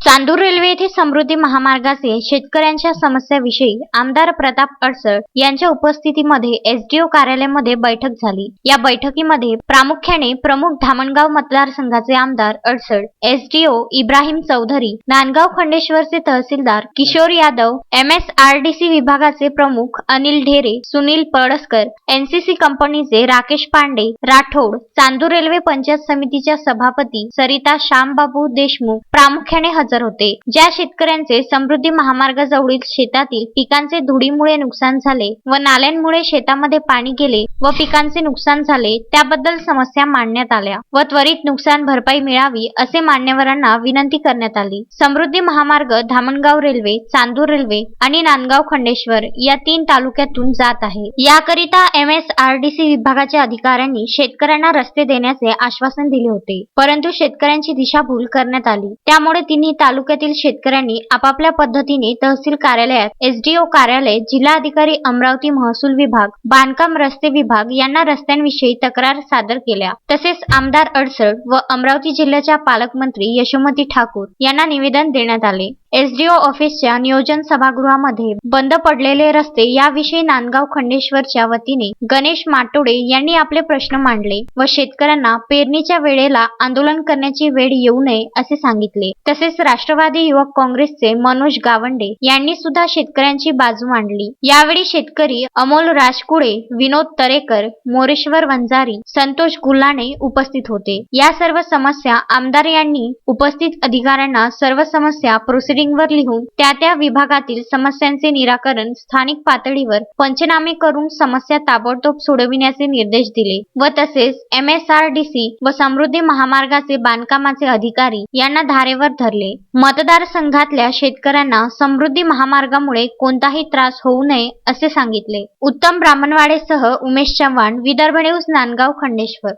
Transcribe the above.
Chandur railway येथे समृद्धी महामार्गाचे शेतकऱ्यांच्या समस्याविषयी आमदार प्रताप अडसळ यांच्या उपस्थितीमध्ये एसडीओ कार्यालयामध्ये बैठक झाली. या बैठकीमध्ये प्रामुख्याने प्रमुख धामणगाव मतदारसंघाचे आमदार अडसळ एसडीओ इब्राहिम चौधरी नांदगाव खंडेश्वरचे तहसीलदार Kishor Yadav M S R D C विभागाचे प्रमुख अनिल ढेरे सुनील पळसकर एनसीसी कंपनीचे राकेश पांडे राठोड चांदूर रेल्वे पंचायत समितीच्या सभापती सरिता श्यामबाबू देशमुख प्रामुख्याने हजर होते. ज्या शेतकऱ्यांचे समृद्धी महामार्गाजवळील शेतातील पिकांचे धुडीमुळे नुकसान झाले व नाल्यांमुळे शेतामध्ये पाणी गेले व पिकांचे नुकसान झाले त्याबद्दल समस्या मांडण्यात आल्या व त्वरित नुकसान भरपाई मिळावी असे मान्यवरांना विनंती करण्यात आली. समृद्धी महामार्ग धामणगाव रेल्वे चांदूर रेल्वे आणि नांदगाव खंडेश्वर या तीन तालुक्यातून जात आहे. याकरिता M S R D C विभागाच्या अधिकाऱ्यांनी शेतकऱ्यांना रस्ते देण्याचे आश्वासन दिले होते. परंतु शेतकऱ्यांची दिशाभूल करण्यात आली. त्यामुळे तिन्ही तालुक्यातील शेतकऱ्यांनी आपापल्या पद्धतीने तहसील कार्यालयात एसडीओ कार्यालय जिल्हाधिकारी अमरावती महसूल विभाग बांधकाम रस्ते विभाग यांना रस्त्यांविषयी तक्रार सादर केल्या. तसेच आमदार अडसर व अमरावती जिल्ह्याच्या पालकमंत्री यशोमती ठाकूर यांना निवेदन देण्यात आले. एसडीओ ऑफिसच्या नियोजन सभागृहामध्ये बंद पडलेले रस्ते याविषयी नांदगाव खंडेश्वरच्या वतीने गणेश माटोडे यांनी आपले प्रश्न मांडले व शेतकऱ्यांना पेरणीच्या वेळेला आंदोलन करण्याची वेळ येऊ नये असे सांगितले. तसेच राष्ट्रवादी युवक काँग्रेसचे मनोज गावंडे यांनी सुद्धा शेतकऱ्यांची बाजू मांडली. यावेळी शेतकरी अमोल राजकुळे विनोद तरेकर मोरेश्वर वंजारी संतोष गुल्हाणे उपस्थित होते. या सर्व समस्या आमदार यांनी उपस्थित अधिकाऱ्यांना सर्व समस्या प्रोसिडिंगवर लिहून त्या त्या विभागातील समस्यांचे निराकरण स्थानिक पातळीवर पंचनामे करून समस्या ताबडतोब सोडविण्याचे निर्देश दिले व तसेच M S R D C व समृद्धी महामार्गाचे बांधकामाचे अधिकारी यांना धारेवर धरले. मतदारसंघातल्या शेतकऱ्यांना समृद्धी महामार्गामुळे कोणताही त्रास होऊ नये असे सांगितले. उत्तम ब्राह्मणवाडेसह उमेश चव्हाण विदर्भ न्यूज नांदगाव खंडेश्वर.